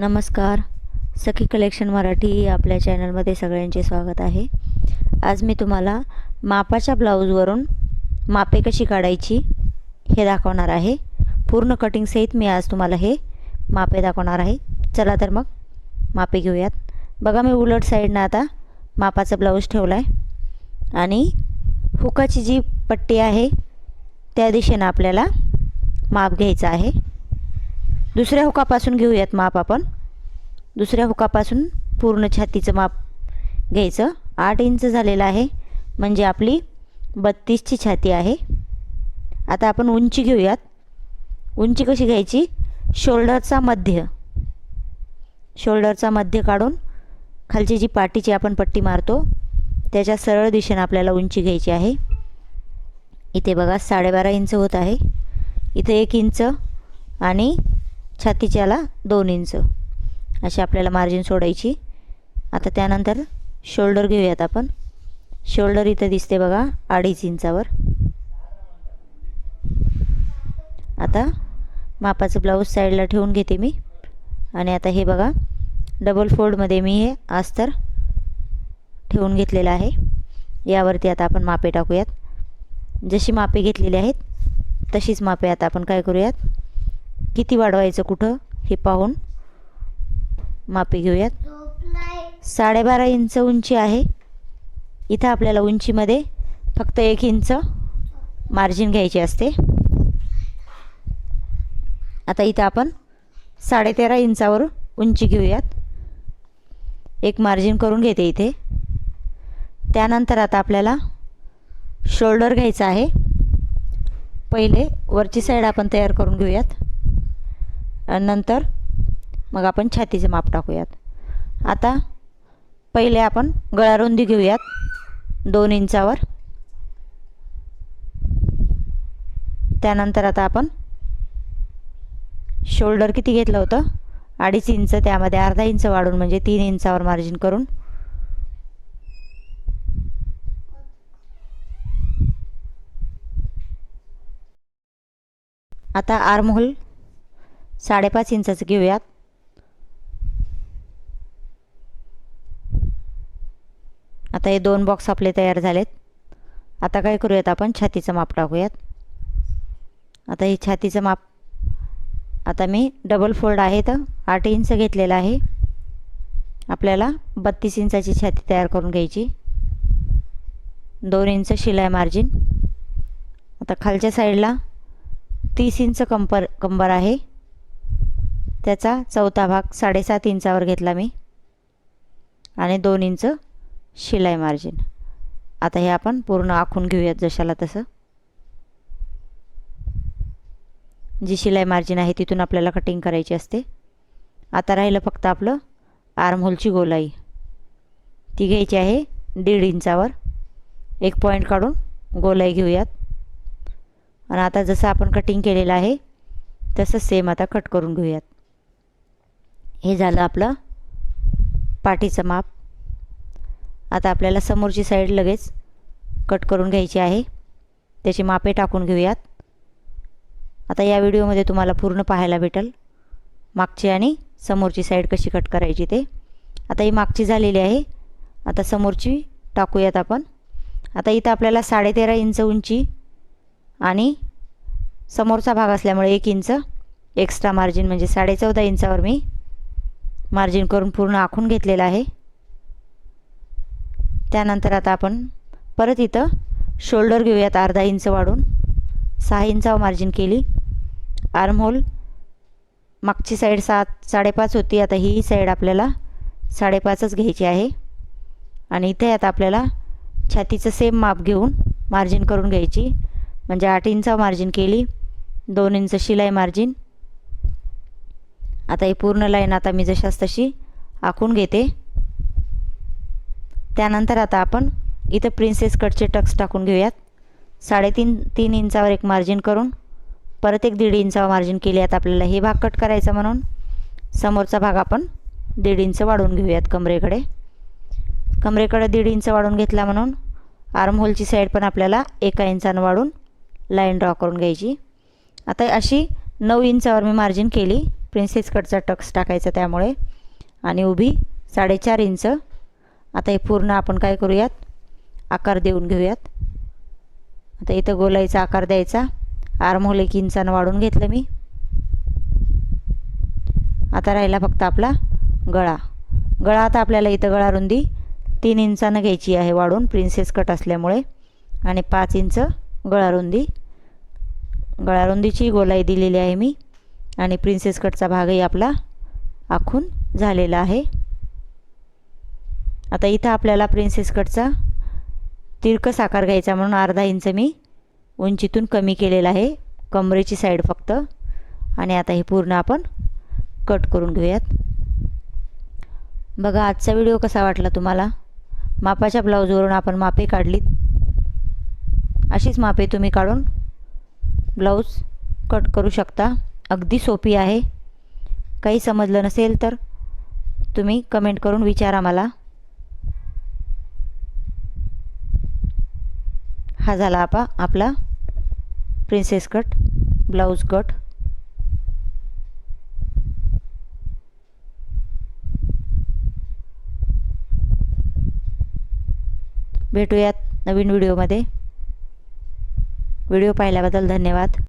नमस्कार. सखी कलेक्शन मराठी आपल्या चॅनलमध्ये सगळ्यांचे स्वागत आहे. आज मी तुम्हाला मापाच्या ब्लाऊजवरून मापे कशी काढायची हे दाखवणार आहे. पूर्ण कटिंगसहित मी आज तुम्हाला हे मापे दाखवणार आहे. चला तर मग मापे घेऊयात. बघा मी उलट साईडनं आता मापाचा ब्लाऊज ठेवला आहे आणि हुकाची जी पट्टी आहे त्या दिशेनं आपल्याला माप घ्यायचं आहे. दुसऱ्या हुकापासून घेऊयात माप आपण. दुसऱ्या हुकापासून पूर्ण छातीचं माप घ्यायचं. आठ इंच झालेलं आहे. म्हणजे आपली बत्तीसची छाती आहे. आता आपण उंची घेऊयात. उंची कशी घ्यायची? शोल्डरचा मध्य. शोल्डरचा मध्य काढून खालची जी पाठीची आपण पट्टी मारतो त्याच्या सरळ दिशेनं आपल्याला उंची घ्यायची आहे. इथे बघा साडेबारा इंच होत आहे. इथे एक इंच आणि छातीच्याला दोन इंच. अशी आपल्याला मार्जिन सोडायची. आता त्यानंतर शोल्डर घेऊयात आपण. शोल्डर इथं दिसते बघा अडीच इंचावर. आता मापाचं ब्लाऊज साईडला ठेवून घेते मी. आणि आता हे बघा डबल फोल्डमध्ये मी हे अस्तर ठेवून घेतलेलं आहे. यावरती आता आपण मापे टाकूयात. जशी मापे घेतलेली आहेत तशीच मापे आता आपण काय करूयात? किती वाढवायचं कुठं? हे पाहून मापे घेऊयात. साडेबारा इंच उंची आहे. इथं आपल्याला उंचीमध्ये फक्त एक इंच मार्जिन घ्यायची असते. आता इथं आपण साडेतेरा इंचावर उंची घेऊयात. एक मार्जिन करून घेते इथे. त्यानंतर आता आपल्याला शोल्डर घ्यायचं आहे. पहिले वरची साईड आपण तयार करून घेऊयात. नंतर मग आपण छातीचं माप टाकूयात. आता पहिले आपण गळारुंदी घेऊयात. दोन इंचावर. त्यानंतर आता आपण शोल्डर किती घेतलं होतं? अडीच इंच त्यामध्ये अर्धा इंच वाढून म्हणजे तीन इंचावर मार्जिन करून. आता आर्महोल साडेपाच इंचाचं घेऊयात. आता हे दोन बॉक्स आपले तयार झालेत. आता काय करूयात आपण? छातीचं माप टाकूयात. आता हे छातीचं माप आता मी डबल फोल्ड आहे तर आठ इंच घेतलेलं आहे. आपल्याला बत्तीस इंचाची छाती तयार करून घ्यायची. दोन इंच शिलाई मार्जिन आता खालच्या साईडला तीस इंच कंपर कंबर आहे. त्याचा चौथा भाग साडेसात इंचावर घेतला मी. आणि दोन इंच शिलाई मार्जिन आता हे आपण पूर्ण आखून घेऊयात जशाला तसं. जी शिलाई मार्जिन आहे तिथून आपल्याला कटिंग करायची असते. आता राहिलं फक्त आपलं आर्महोलची गोलाई. ती घ्यायची आहे दीड इंचावर. एक पॉईंट काढून गोलाई घेऊयात. आणि आता जसं आपण कटिंग केलेलं आहे तसं सेम आता कट करून घेऊयात. हे झालं आपलं पाठीचं माप. आता आपल्याला समोरची साईड लगेच कट करून घ्यायची आहे. त्याची मापे टाकून घेऊयात. आता या व्हिडिओमध्ये तुम्हाला पूर्ण पाहायला भेटेल. मागची आणि समोरची साईड कशी कट करायची ते. आता ही मागची झालेली आहे. आता समोरची टाकूयात आपण. आता इथं आपल्याला साडेतेरा इंच उंची आणि समोरचा भाग असल्यामुळे एक इंच एक्स्ट्रा मार्जिन म्हणजे साडेचौदा इंचावर मी मार्जिन करून पूर्ण आखून घेतलेलं आहे. त्यानंतर आता आपण परत इथं शोल्डर घेऊयात अर्धा इंच वाढून. सहा इंचावर मार्जिन केली. आर्महोल मागची साईड सात साडेपाच होती. आता ही साईड आपल्याला साडेपाचच घ्यायची आहे. आणि इथे आता आपल्याला छातीचं सेम माप घेऊन मार्जिन करून घ्यायची. म्हणजे आठ इंचावर मार्जिन केली. दोन इंच शिलाई मार्जिन. आता ही पूर्ण लाईन आता मी जशास तशी आखून घेते. त्यानंतर आता आपण इथं प्रिन्सेस कटचे टक्स टाकून घेऊयात. साडेतीन तीन इंचावर एक मार्जिन करून परत एक दीड इंचावर मार्जिन केली आता आपल्याला हे भाग कट करायचा म्हणून. समोरचा भाग आपण दीड इंच वाढवून घेऊयात कमरेकडे. कमरेकडे दीड इंच वाढवून घेतला म्हणून आर्महोलची साईड पण आपल्याला एका इंचानं वाढून लाईन ड्रॉ करून घ्यायची. आता अशी नऊ इंचावर मी मार्जिन केली. प्रिन्सेस कटचा टक्स टाकायचा त्यामुळे. आणि उभी साडेचार इंच. आता हे पूर्ण आपण काय करूयात? आकार देऊन घेऊयात. आता इथं गोलाईचा आकार द्यायचा. आर्महोल एक इंचानं वाढून घेतलं मी. आता राहिला फक्त आपला गळा. गळा आता आपल्याला इथं गळा रुंदी तीन इंचानं घ्यायची आहे वाढून प्रिन्सेस कट असल्यामुळे. आणि पाच इंच गळा रुंदी. गळा रुंदीची गोलाई दिलेली आहे मी. आणि प्रिन्सेस कटचा भागही आपला आखून झालेला आहे. आता इथं आपल्याला प्रिन्सेस कटचा तिरकस आकार घ्यायचा म्हणून अर्धा इंच मी उंचीतून कमी केलेला आहे. कमरेची साईड फक्त. आणि आता हे पूर्ण आपण कट करून घेऊयात. बघा आजचा व्हिडिओ कसा वाटला तुम्हाला? मापाच्या ब्लाऊजवरून आपण मापे काढलीत. अशीच मापे तुम्ही काढून ब्लाऊज कट करू शकता. अगदी सोपी आहे. काही समजलं नसेल तर तुम्ही कमेंट करून विचारा मला. हा झाला आपा आपला प्रिन्सेस कट ब्लाऊज कट भेटूयात नवीन व्हिडिओमध्ये व्हिडिओ पाहिल्याबद्दल धन्यवाद.